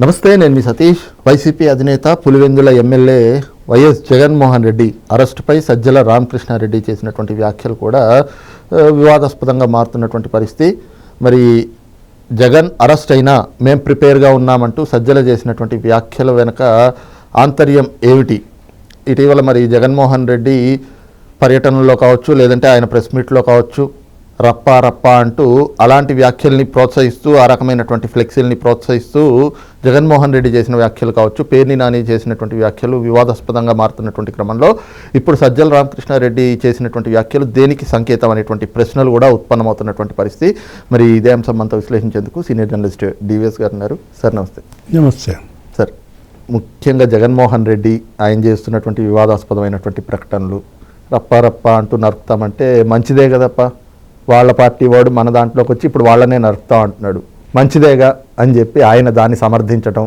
నమస్తే నేను మీ సతీష్. వైసీపీ అధినేత పులివెందుల ఎమ్మెల్యే వైఎస్ జగన్మోహన్ రెడ్డి అరెస్టుపై సజ్జల రామకృష్ణారెడ్డి చేసినటువంటి వ్యాఖ్యలు కూడా వివాదాస్పదంగా మారుతున్నటువంటి పరిస్థితి. మరి జగన్ అరెస్ట్ అయినా మేం ప్రిపేర్గా ఉన్నామంటూ సజ్జల చేసినటువంటి వ్యాఖ్యల వెనుక ఆంతర్యం ఏమిటి? ఇటీవల మరి జగన్మోహన్ రెడ్డి పర్యటనలో కావచ్చు లేదంటే ఆయన ప్రెస్ మీట్లో కావచ్చు రప్ప రప్ప అంటూ అలాంటి వ్యాఖ్యల్ని ప్రోత్సహిస్తూ ఆ రకమైనటువంటి ఫ్లెక్సీల్ని ప్రోత్సహిస్తూ జగన్మోహన్ రెడ్డి చేసిన వ్యాఖ్యలు కావచ్చు పేర్ని నాని చేసినటువంటి వ్యాఖ్యలు వివాదాస్పదంగా మారుతున్నటువంటి క్రమంలో ఇప్పుడు సజ్జల రామకృష్ణారెడ్డి చేసినటువంటి వ్యాఖ్యలు దేనికి సంకేతం అనేటువంటి ప్రశ్నలు కూడా ఉత్పన్నమవుతున్నటువంటి పరిస్థితి. మరి ఇదే అంశం అంతా విశ్లేషించేందుకు సీనియర్ జర్నలిస్ట్ డివిఎస్ గారు ఉన్నారు. సార్ నమస్తే. నమస్తే. సార్ ముఖ్యంగా జగన్మోహన్ రెడ్డి ఆయన చేస్తున్నటువంటి వివాదాస్పదమైనటువంటి ప్రకటనలు రప్ప రప్ప అంటూ నరుకుతామంటే మంచిదే కదప్ప? వాళ్ళ పార్టీ వాడు మన దాంట్లోకి వచ్చి ఇప్పుడు వాళ్ళనే నరుపుతా అంటున్నాడు మంచిదేగా అని చెప్పి ఆయన దాన్ని సమర్థించటం.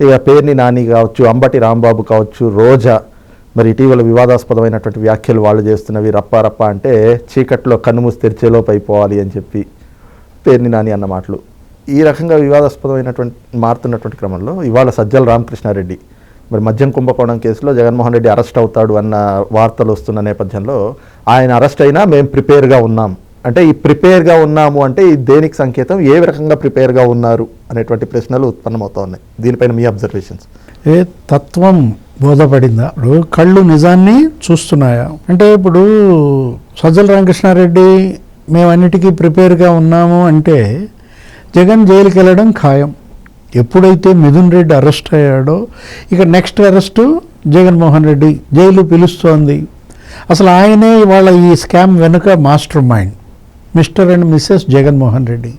ఇక పేర్ని నాని కావచ్చు అంబటి రాంబాబు కావచ్చు రోజా. మరి ఇటీవల వివాదాస్పదమైనటువంటి వ్యాఖ్యలు వాళ్ళు చేస్తున్నవి రప్పారప్ప అంటే చీకట్లో కన్నుమూసి తెరిచేలోపు అయిపోవాలి అని చెప్పి పేర్ని నాని అన్న మాటలు. ఈ రకంగా వివాదాస్పదమైనటువంటి మారుతున్నటువంటి క్రమంలో ఇవాళ సజ్జల రామకృష్ణారెడ్డి. మరి మద్యం కుంభకోణం కేసులో జగన్మోహన్ రెడ్డి అరెస్ట్ అవుతాడు అన్న వార్తలు వస్తున్న నేపథ్యంలో ఆయన అరెస్ట్ అయినా మేము ప్రిపేర్గా ఉన్నాం. అంటే ఈ ప్రిపేర్గా ఉన్నాము అంటే ఈ దేనికి సంకేతం? ఏ రకంగా ప్రిపేర్గా ఉన్నారు? అనేటువంటి ప్రశ్నలు ఉత్పన్నమవుతా ఉన్నాయి. దీనిపైన మీ అబ్జర్వేషన్స్. ఏ తత్వం బోధపడిందా? ఇప్పుడు కళ్ళు నిజాన్ని చూస్తున్నాయా? అంటే ఇప్పుడు సజ్జల రామకృష్ణారెడ్డి మేమన్నిటికీ ప్రిపేర్గా ఉన్నాము అంటే జగన్ జైలుకి వెళ్ళడం ఖాయం. ఎప్పుడైతే మిథున్ రెడ్డి అరెస్ట్ అయ్యాడో ఇక next arrest Jaganmohan Reddy jail పిలుస్తోంది. అసలు ఆయనే ఇవాళ ఈ స్కామ్ వెనుక master mind Mr and Mrs Jaganmohan Reddy.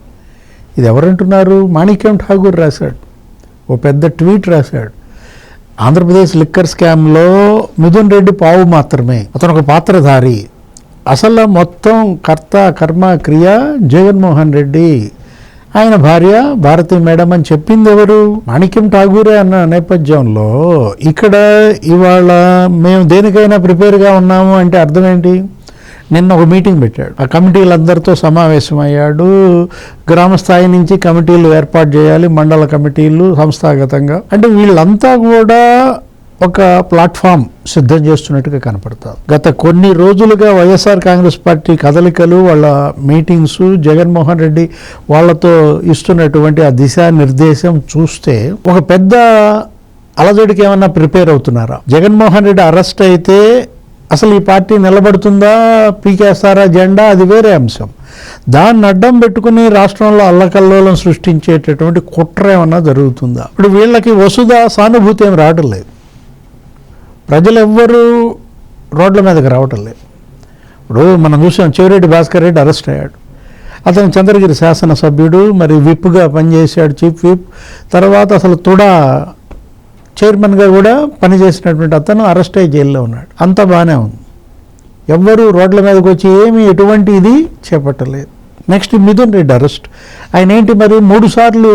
ఇది ఎవరంటున్నారు? మాణిక్యం ఠాగూర్ రాశాడు. ఓ పెద్ద ట్వీట్ రాశాడు. ఆంధ్రప్రదేశ్ లిక్కర్ స్కామ్లో మిథున్ రెడ్డి పావు మాత్రమే. అతను ఒక పాత్రధారి. అసలు మొత్తం కర్త కర్మ క్రియ జగన్మోహన్ రెడ్డి. ఆయన భార్య భారతి మేడం అని చెప్పింది ఎవరు? మాణిక్యం ఠాగూరే అన్న నేపథ్యంలో ఇక్కడ ఇవాళ మేము దేనికైనా ప్రిపేర్గా ఉన్నాము అంటే అర్థం ఏంటి? నిన్న ఒక మీటింగ్ పెట్టాడు. ఆ కమిటీలందరితో సమావేశమయ్యాడు. గ్రామ స్థాయి నుంచి కమిటీలు ఏర్పాటు చేయాలి మండల కమిటీలు సంస్థాగతంగా. అంటే వీళ్ళంతా కూడా ఒక ప్లాట్ఫామ్ సిద్ధం చేస్తున్నట్టుగా కనపడతారు. గత కొన్ని రోజులుగా వైఎస్ఆర్ కాంగ్రెస్ పార్టీ కదలికలు వాళ్ళ మీటింగ్స్ జగన్మోహన్ రెడ్డి వాళ్ళతో ఇస్తున్నటువంటి ఆ దిశానిర్దేశం చూస్తే ఒక పెద్ద అలజడికి ఏమన్నా ప్రిపేర్ అవుతున్నారా? జగన్మోహన్ రెడ్డి అరెస్ట్ అయితే అసలు ఈ పార్టీ నిలబడుతుందా పీకేస్తారా జెండా అది వేరే అంశం. దాన్ని అడ్డం పెట్టుకుని రాష్ట్రంలో అల్లకల్లోలం సృష్టించేటటువంటి కుట్ర ఏమన్నా జరుగుతుందా? ఇప్పుడు వీళ్ళకి వసుధ సానుభూతి ఏం రావటం లేదు ప్రజలు ఎవ్వరూ రోడ్ల మీదకి రావటం లేదు ఇప్పుడు మనం చూసాం చెవిరెడ్డి భాస్కర్ రెడ్డి అరెస్ట్ అయ్యాడు. అతను చంద్రగిరి శాసనసభ్యుడు మరి విప్గా పనిచేశాడు చీఫ్ విప్. తర్వాత అసలు తుడా చైర్మన్గా కూడా పనిచేసినటువంటి అతను అరెస్ట్ అయ్యి జైల్లో ఉన్నాడు. అంతా బాగానే ఉంది. ఎవ్వరూ రోడ్ల మీదకి వచ్చి ఏమీ ఎటువంటి ఇది చేపట్టలేదు. Next Mithun Reddy arrest. ఆయన ఏంటి మరి? మూడుసార్లు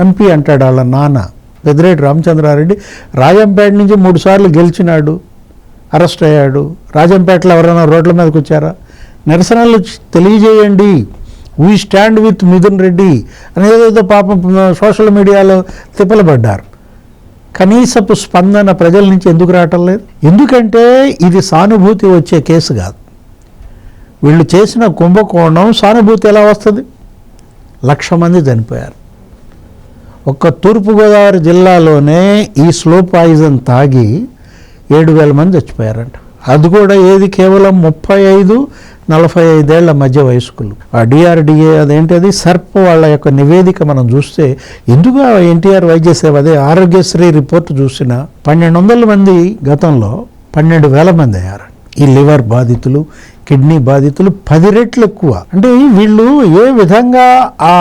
ఎంపీ అంటాడు వాళ్ళ నాన్న పెద్దిరెడ్డి రామచంద్రారెడ్డి. రాజంపేట నుంచి మూడుసార్లు గెలిచినాడు. అరెస్ట్ అయ్యాడు. రాజంపేటలో ఎవరైనా రోడ్ల మీదకి వచ్చారా నిరసనలు తెలియజేయండి. We stand with Mithun Reddy అనేదేదో పాపం సోషల్ మీడియాలో తిప్పలబడ్డారు. కనీసపు స్పందన ప్రజల నుంచి ఎందుకు రావటం లేదు? ఎందుకంటే ఇది సానుభూతి వచ్చే కేసు కాదు. వీళ్ళు చేసిన కుంభకోణం సానుభూతి ఎలా వస్తుంది? లక్ష మంది చనిపోయారు. ఒక్క తూర్పుగోదావరి జిల్లాలోనే ఈ స్లో పాయిజన్ తాగి ఏడు వేల మంది చచ్చిపోయారంట. అది కూడా ఏది కేవలం ముప్పై ఐదు నలభై ఐదేళ్ళ మధ్య వయస్కులు. ఆ డిఆర్డిఏ అదేంటది? సర్ప్ వాళ్ళ యొక్క నివేదిక మనం చూస్తే ఎందుకు ఎన్టీఆర్ వైద్య సేవ అదే ఆరోగ్యశ్రీ రిపోర్ట్ చూసిన పన్నెండు వందల మంది గతంలో పన్నెండు వేల మంది అయ్యారు. ఈ లివర్ బాధితులు కిడ్నీ బాధితులు పది రెట్లు ఎక్కువ. అంటే వీళ్ళు ఏ విధంగా ఆ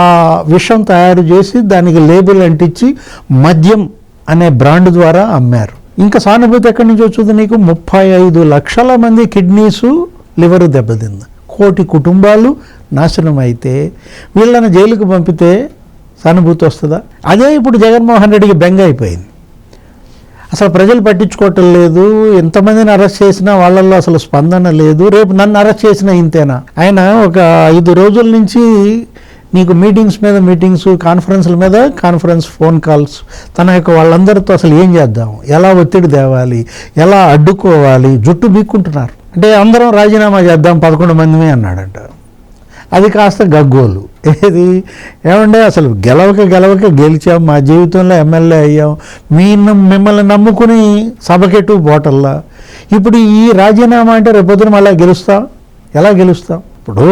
విషం తయారు చేసి దానికి లేబుల్ అంటించి మద్యం అనే బ్రాండ్ ద్వారా అమ్మారు. ఇంకా సానుభూతి ఎక్కడి నుంచి వచ్చింది నీకు? ముప్పై ఐదు లక్షల మంది కిడ్నీసు లివర్ దెబ్బతింది. కోటి కుటుంబాలు నాశనం అయితే వీళ్ళని జైలుకు పంపితే సానుభూతి వస్తుందా? అదే ఇప్పుడు జగన్మోహన్ రెడ్డికి బెంగ అయిపోయింది. అసలు ప్రజలు పట్టించుకోవటం లేదు. ఎంతమందిని అరెస్ట్ చేసినా వాళ్ళల్లో అసలు స్పందన లేదు. రేపు నన్ను అరెస్ట్ చేసినా ఇంతేనా? ఆయన ఒక ఐదు రోజుల నుంచి నీకు మీటింగ్స్ మీద మీటింగ్స్ కాన్ఫరెన్స్ల మీద కాన్ఫరెన్స్ ఫోన్ కాల్స్ తన యొక్క వాళ్ళందరితో అసలు ఏం చేద్దాం? ఎలా ఒత్తిడి తేవాలి? ఎలా అడ్డుకోవాలి? జుట్టు బీక్కుంటున్నారు. అంటే అందరం రాజీనామా చేద్దాం పదకొండు మందిమే అన్నాడంట. అది కాస్త గగ్గోలు. ఏది? ఏమంటే అసలు గెలవక గెలవక గెలిచాం మా జీవితంలో ఎమ్మెల్యే అయ్యాం. మీ మిమ్మల్ని నమ్ముకుని సభకెట్టు బోటల్లా ఇప్పుడు ఈ రాజీనామా అంటే రేపొద్దున మళ్ళీ గెలుస్తాం? ఎలా గెలుస్తాం? ఇప్పుడు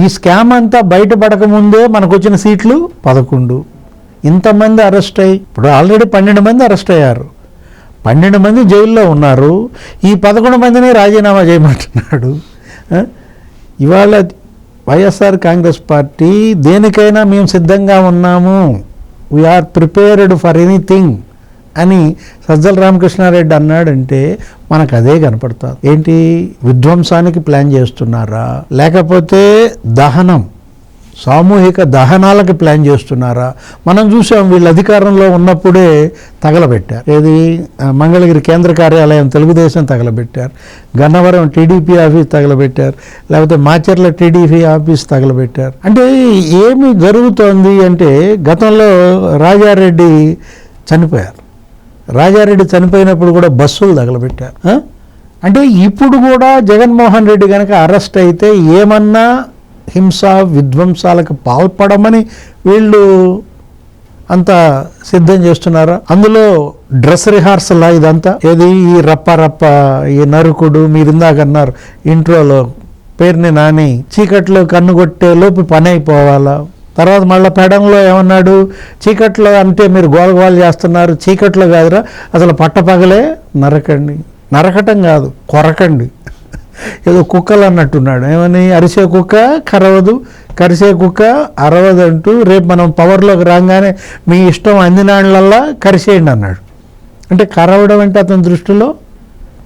ఈ స్కామ్ అంతా బయటపడక ముందే మనకు వచ్చిన సీట్లు పదకొండు. ఇంతమంది అరెస్ట్ అయ్యి ఇప్పుడు ఆల్రెడీ పన్నెండు మంది అరెస్ట్ అయ్యారు. పన్నెండు మంది జైల్లో ఉన్నారు. ఈ పదకొండు మందిని రాజీనామా చేయమంటున్నాడు. ఇవాళ వైఎస్ఆర్ కాంగ్రెస్ పార్టీ దేనికైనా మేము సిద్ధంగా ఉన్నాము. వీఆర్ ప్రిపేర్డ్ ఫర్ ఎనీథింగ్ అని సజ్జల రామకృష్ణారెడ్డి అన్నాడంటే మనకు అదే కనపడుతుంది. ఏంటి? విధ్వంసానికి ప్లాన్ చేస్తున్నారా? లేకపోతే దహనం సామూహిక దహనాలకి ప్లాన్ చేస్తున్నారా? మనం చూసాం వీళ్ళు అధికారంలో ఉన్నప్పుడే తగలబెట్టారు. ఏది? మంగళగిరి కేంద్ర కార్యాలయం తెలుగుదేశం తగలబెట్టారు. గన్నవరం టీడీపీ ఆఫీస్ తగలబెట్టారు. లేకపోతే మాచర్ల టీడీపీ ఆఫీస్ తగలబెట్టారు. అంటే ఏమి జరుగుతోంది అంటే గతంలో రాజారెడ్డి చనిపోయారు. రాజారెడ్డి చనిపోయినప్పుడు కూడా బస్సులు తగలబెట్టారు అంటే ఇప్పుడు కూడా జగన్మోహన్ రెడ్డి కనుక అరెస్ట్ అయితే ఏమన్నా హింస విధ్వంసాలకు పాల్పడమని వీళ్ళు అంత సిద్ధం చేస్తున్నారు? అందులో డ్రెస్ రిహార్సల్ ఇదంతా? ఏది ఈ రప్ప రప్ప ఈ నరుకుడు మీరు ఇందాక అన్నారు ఇంట్రోలో పేరుని నాని చీకట్లో కన్ను కొట్టే లోపు పని అయిపోవాలా? తర్వాత మళ్ళీ పెడంలో ఏమన్నాడు? చీకట్లో అంటే మీరు గోలగోలు చేస్తున్నారు. చీకట్లో కాదురా. అసలు పట్టపగలే నరకండి. నరకటం కాదు కొరకండి. ఏదో కుక్కలు అన్నట్టున్నాడు. ఏమని? అరిసే కుక్క కరవదు. కరిసే కుక్క అరవదు అంటూ రేపు మనం పవర్లోకి రాగానే మీ ఇష్టం అందినాళ్ళల్లా కరిసేయండి అన్నాడు. అంటే కరవడం అంటే అతని దృష్టిలో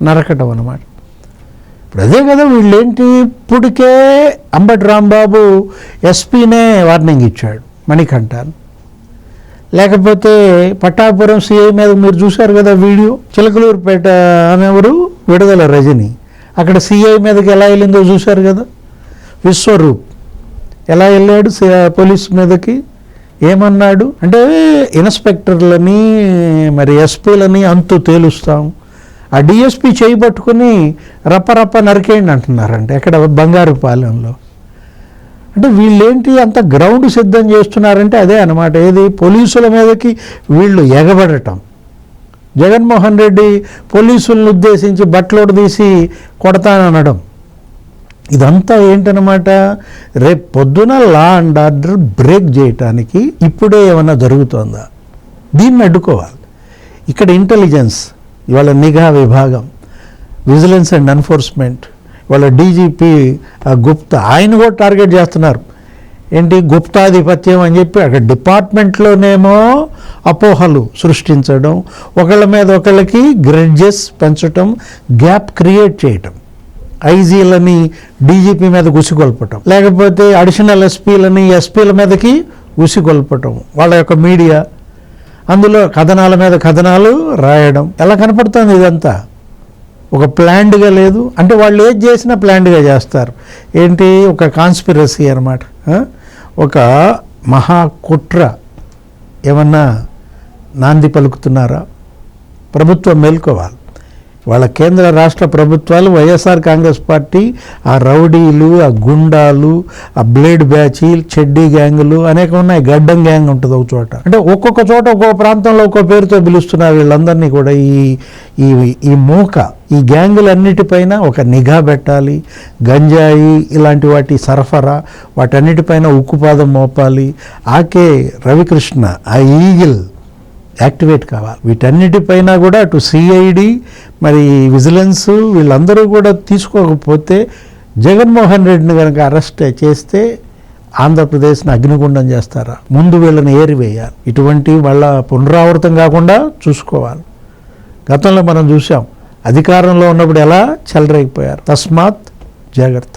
నరకటం అన్నమాట. ఇప్పుడు అదే కదా వీళ్ళేంటి? ఇప్పటికే అంబటి రాంబాబు ఎస్పీనే వార్నింగ్ ఇచ్చాడు మణికంఠాన్ లేకపోతే పట్టాపురం సిఐ మీద మీరు చూశారు కదా వీడియో? చిలకలూరుపేట అనేవారు విడుదల రజని. అక్కడ సిఐ మీదకి ఎలా వెళ్ళిందో చూశారు కదా? విశ్వరూప్. ఎలా వెళ్ళాడు పోలీస్ మీదకి? ఏమన్నాడు? అంటే ఇన్స్పెక్టర్లని మరి ఎస్పీలని అంతు తేలుస్తాం. ఆ డిఎస్పి చేయబట్టుకుని పట్టుకుని నరికేయండి అంటున్నారంటే ఎక్కడ బంగారుపాలెంలో అంటే వీళ్ళేంటి అంత గ్రౌండ్ సిద్ధం చేస్తున్నారంటే అదే అనమాట ఏది? పోలీసుల మీదకి వీళ్ళు ఎగబడటం. జగన్మోహన్ రెడ్డి పోలీసులను ఉద్దేశించి బట్టలోడు తీసి కొడతాననడం. ఇదంతా ఏంటనమాట రేపు పొద్దున లా అండ్ ఆర్డర్ బ్రేక్ చేయటానికి ఇప్పుడే ఏమన్నా జరుగుతోందా? దీన్ని అడ్డుకోవాలి. ఇక్కడ ఇంటెలిజెన్స్ ఇవాళ నిఘా విభాగం విజిలెన్స్ అండ్ ఎన్ఫోర్స్మెంట్ వాళ్ళ డీజీపీ గుప్తా ఆయన కూడా టార్గెట్ చేస్తున్నారు. ఏంటి? గుప్తాధిపత్యం అని చెప్పి అక్కడ డిపార్ట్మెంట్లోనేమో అపోహలు సృష్టించడం ఒకళ్ళ మీద ఒకళ్ళకి గ్రెడ్జెస్ పెంచడం గ్యాప్ క్రియేట్ చేయటం ఐజీలని డీజీపీ మీద గుసిగొల్పటం లేకపోతే అడిషనల్ ఎస్పీలని ఎస్పీల మీదకి ఉసిగొల్పటం వాళ్ళ యొక్క మీడియా అందులో కథనాల మీద కథనాలు రాయడం. ఎలా కనపడుతుంది ఇదంతా? ఒక ప్లాండ్గా లేదు. అంటే వాళ్ళు ఏది చేసినా ప్లాండ్గా చేస్తారు. ఏంటి? ఒక కాన్స్పిరసీ అనమాట ఒక మహా కుట్ర. ఏమన్నా నాంది పలుకుతున్నారా? ప్రభుత్వం మేల్కోవాలి. వాళ్ళ కేంద్ర రాష్ట్ర ప్రభుత్వాలు వైఎస్ఆర్ కాంగ్రెస్ పార్టీ ఆ రౌడీలు ఆ గుండాలు ఆ బ్లేడ్ బ్యాచ్ చెడ్డీ గ్యాంగులు అనేక ఉన్నాయి. గడ్డం గ్యాంగ్ ఉంటుంది ఒక చోట. అంటే ఒక్కొక్క చోట ఒక్కొక్క ప్రాంతంలో ఒక్కో పేరుతో పిలుస్తున్నారు వీళ్ళందరినీ కూడా ఈ ఈ ఈ మూక ఈ గ్యాంగులన్నిటిపైన ఒక నిఘా పెట్టాలి. గంజాయి ఇలాంటి వాటి సరఫరా వాటన్నిటిపైన ఉక్కుపాదం మోపాలి. ఆకే రవికృష్ణ ఆ ఈగిల్ యాక్టివేట్ కావాలి వీటన్నిటిపైన కూడా అటు సిఐడి మరి విజిలెన్స్ వీళ్ళందరూ కూడా తీసుకోకపోతే జగన్మోహన్ రెడ్డిని కనుక అరెస్ట్ చేస్తే ఆంధ్రప్రదేశ్ని అగ్నిగుండం చేస్తారా? ముందు వీళ్ళని ఏరివేయాలి. ఇటువంటి వాళ్ళ పునరావృతం కాకుండా చూసుకోవాలి. గతంలో మనం చూసాం అధికారంలో ఉన్నప్పుడు ఎలా చెలరైపోయారు తస్మాత్ జాగ్రత్త.